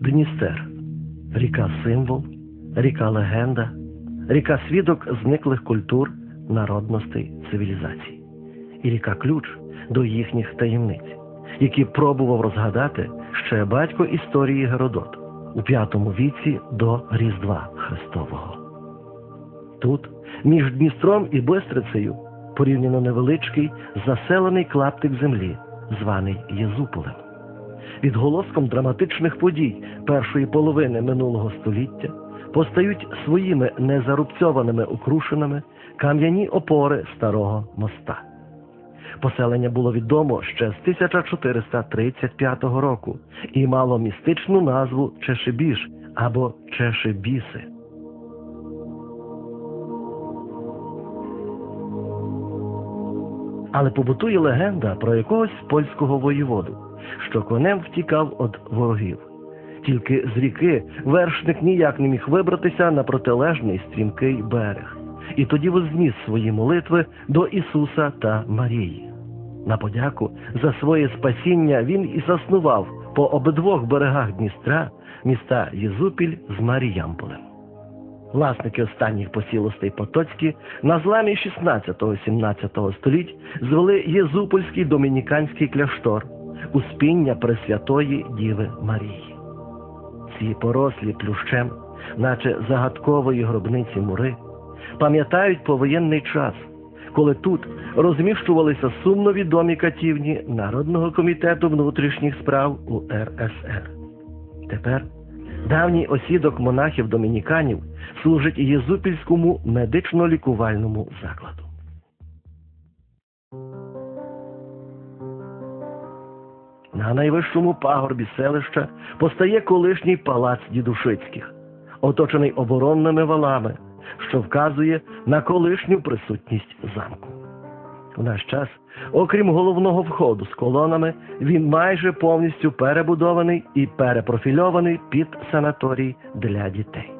Дністер ріка символ, ріка легенда, ріка свідок зниклих культур, народностей, цивілізацій, і ріка ключ до їхніх таємниць, які пробував розгадати ще батько історії Геродот у п'ятому віці до Різдва Христового. Тут, між Дністром і Бистрицею, порівняно невеличкий заселений клаптик землі, званий Єзуполем. Відголоском драматичних подій першої половини минулого століття постають своїми незарубцьованими укрушинами кам'яні опори старого моста. Поселення було відомо ще з 1435 року і мало містичну назву Чешебіж або Чешебіси. Але побутує легенда про якогось польського воєводу, що конем втікав від ворогів. Тільки з ріки вершник ніяк не міг вибратися на протилежний стрімкий берег, і тоді возніс свої молитви до Ісуса та Марії. На подяку за своє спасіння він і заснував по обидвох берегах Дністра міста Єзупіль з Маріямполем. Власники останніх посілостей Потоцькі на зламі 16-17 століть звели Єзупольський домініканський кляштор успіння Пресвятої Діви Марії. Ці порослі плющем, наче загадкової гробниці мури, пам'ятають повоєнний час, коли тут розміщувалися сумно відомі катівні Народного комітету внутрішніх справ УРСР. Тепер давній осідок монахів-домініканів служить Єзупільському медично-лікувальному закладу. На найвищому пагорбі селища постає колишній палац дідушицьких, оточений оборонними валами, що вказує на колишню присутність замку. У наш час, окрім головного входу з колонами, він майже повністю перебудований і перепрофільований під санаторій для дітей.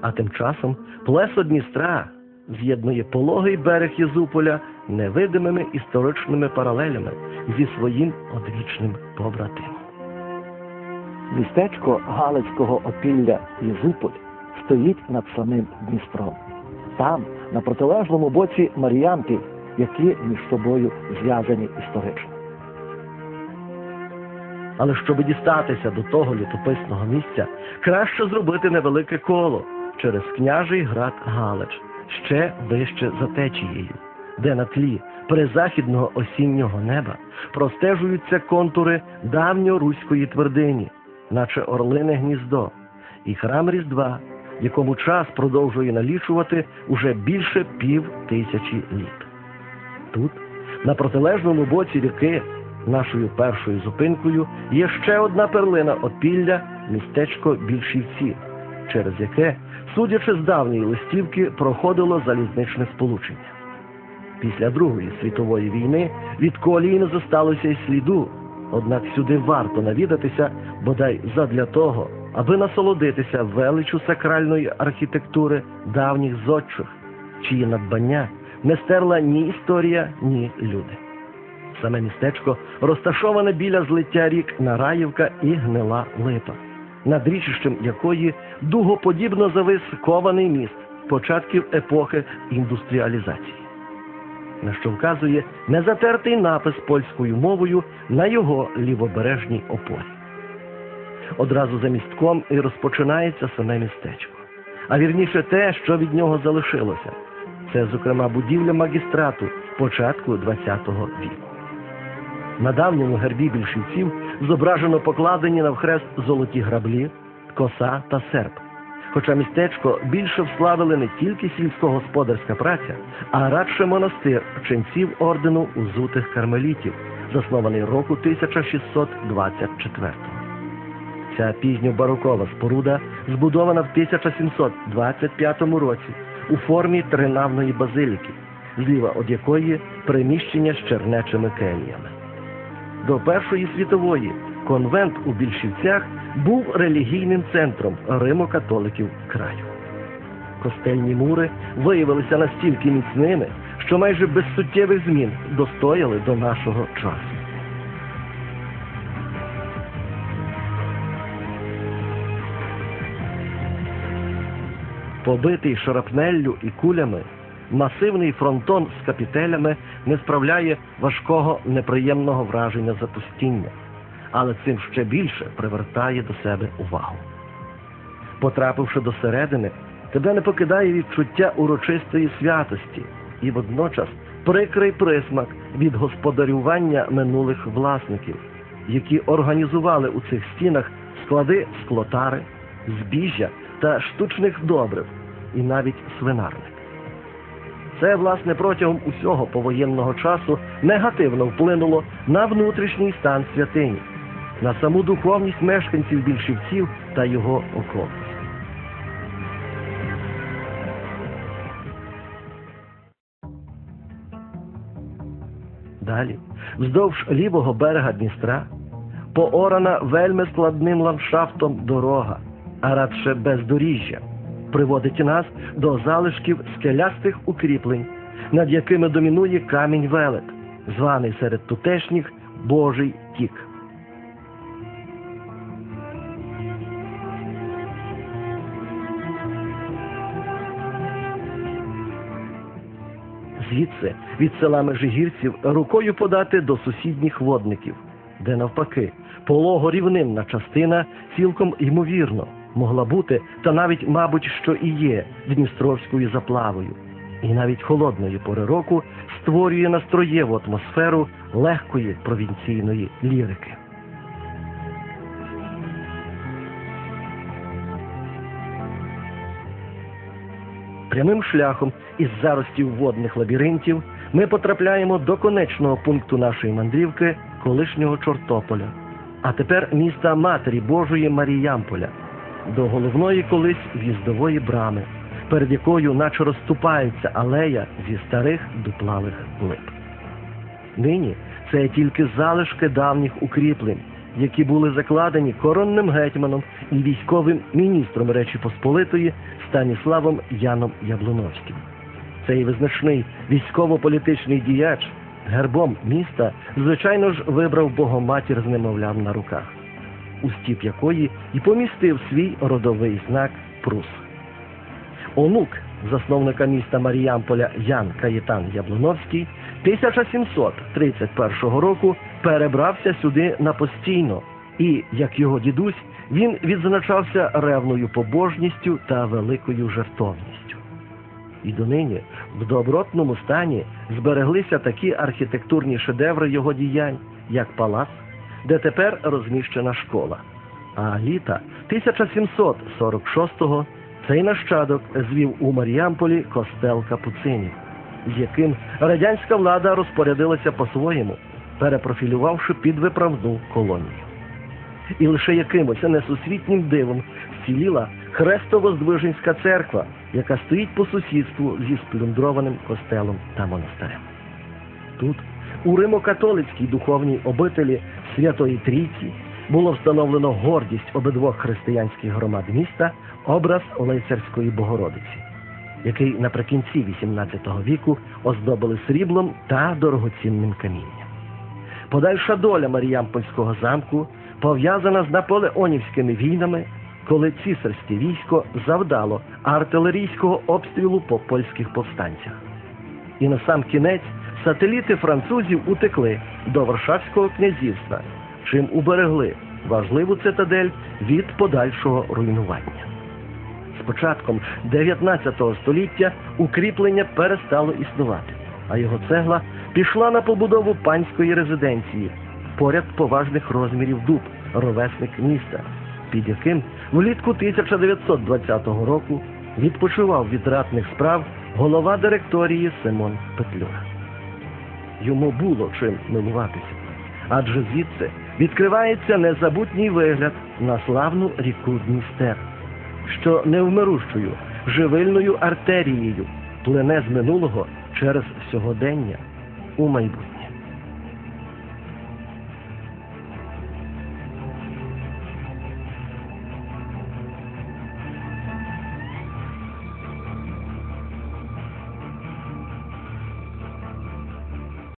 А тим часом плесо Дністра з'єднує пологий берег Єзуполя невидимими історичними паралелями зі своїм одвічним побратимом. Містечко Галицького опілля Єзуполь стоїть над самим Дністром. Там, на протилежному боці Маріянки, які між собою зв'язані історично. Але щоб дістатися до того літописного місця, краще зробити невелике коло через княжий град Галич, ще вище за течією, де на тлі призахідного осіннього неба простежуються контури давньоруської твердині, наче орлине гніздо, і храм Різдва, якому час продовжує налічувати уже більше пів тисячі літ. Тут, на протилежному боці ріки, нашою першою зупинкою, є ще одна перлина опілля містечко Більшівці, через яке, судячи з давньої листівки, проходило залізничне сполучення. Після Другої світової війни від колії не зосталося й сліду, однак сюди варто навідатися бодай задля того, аби насолодитися величу сакральної архітектури давніх зодчих, чиї надбання не стерла ні історія, ні люди. Саме містечко розташоване біля злиття рік Нараївка і Гнила Липа, над річищем якої дугоподібно завис кований міст початків епохи індустріалізації, на що вказує незатертий напис польською мовою на його лівобережній опорі. Одразу за містком і розпочинається саме містечко, а вірніше те, що від нього залишилося. Це, зокрема, будівля магістрату початку ХХ віку. На давньому гербі більшівців зображено покладені навхрест золоті граблі, коса та серп. Хоча містечко більше вславили не тільки сільськогосподарська праця, а радше монастир ченців ордену узутих кармелітів, заснований року 1624 Ця пізньобарокова споруда збудована в 1725 році у формі тринавної базиліки, зліва від якої приміщення з чернечими келіями до Першої світової. Конвент у більшівцях був релігійним центром римокатоликів краю. Костельні мури виявилися настільки міцними, що майже без суттєвих змін достояли до нашого часу. Побитий шарапнеллю і кулями масивний фронтон з капітелями не справляє важкого неприємного враження запустіння, але цим ще більше привертає до себе увагу. Потрапивши до середини, тебе не покидає відчуття урочистої святості і водночас прикрий присмак від господарювання минулих власників, які організували у цих стінах склади склотари, збіжжя та штучних добрив, і навіть свинарник. Це, власне, протягом усього повоєнного часу негативно вплинуло на внутрішній стан святині, на саму духовність мешканців більшівців та його околиць. Далі, вздовж лівого берега Дністра, поорана вельми складним ландшафтом дорога, а радше бездоріжжя, приводить нас до залишків скелястих укріплень, над якими домінує камінь велет, званий серед тутешніх Божий тік. Звідси від села Межигірців рукою подати до сусідніх водників, де навпаки полого рівнинна частина цілком ймовірно могла бути, та навіть, мабуть, що і є Дністровською заплавою, і навіть холодної пори року створює настроєву атмосферу легкої провінційної лірики. Прямим шляхом із заростів водних лабіринтів ми потрапляємо до конечного пункту нашої мандрівки колишнього Чортополя, а тепер міста Матері Божої Маріямполя, до головної колись в'їздової брами, перед якою наче розступається алея зі старих дуплавих лип. Нині це тільки залишки давніх укріплень, які були закладені коронним гетьманом і військовим міністром Речі Посполитої Станіславом Яном Яблуновським. Цей визначний військово-політичний діяч гербом міста, звичайно ж, вибрав богоматір з немовлям на руках, у стіп якої і помістив свій родовий знак Прус. Онук засновника міста Маріямполя Ян Каєтан Яблуновський 1731 року перебрався сюди на постійно, і, як його дідусь, він відзначався ревною побожністю та великою жертовністю. І донині в добротному стані збереглися такі архітектурні шедеври його діянь, як палац, де тепер розміщена школа. А літа 1746-го цей нащадок звів у Маріамполі костел капуцинів, з яким радянська влада розпорядилася по-своєму, перепрофілювавши під виправну колонію. І лише якимось несусвітнім дивом вціліла Хрестово-Здвиженська церква, яка стоїть по сусідству зі сплюндрованим костелом та монастирем. Тут, у Римо-католицькій духовній обителі Святої Трійці, було встановлено гордість обидвох християнських громад міста образ Лицарської Богородиці, який наприкінці XVIII віку оздобили сріблом та дорогоцінним камінням. Подальша доля Маріямпольського замку пов'язана з наполеонівськими війнами, коли цісарське військо завдало артилерійського обстрілу по польських повстанцях. І на сам кінець сателіти французів утекли до Варшавського князівства, чим уберегли важливу цитадель від подальшого руйнування. З початком 19 століття укріплення перестало існувати, а його цегла пішла на побудову панської резиденції, поряд поважних розмірів дуб, ровесник міста, під яким влітку 1920 року відпочивав від ратних справ голова директорії Симон Петлюра. Йому було чим милуватися, адже звідси відкривається незабутній вигляд на славну ріку Дністер, що невмирущою живильною артерією плине з минулого через сьогодення у майбутнє.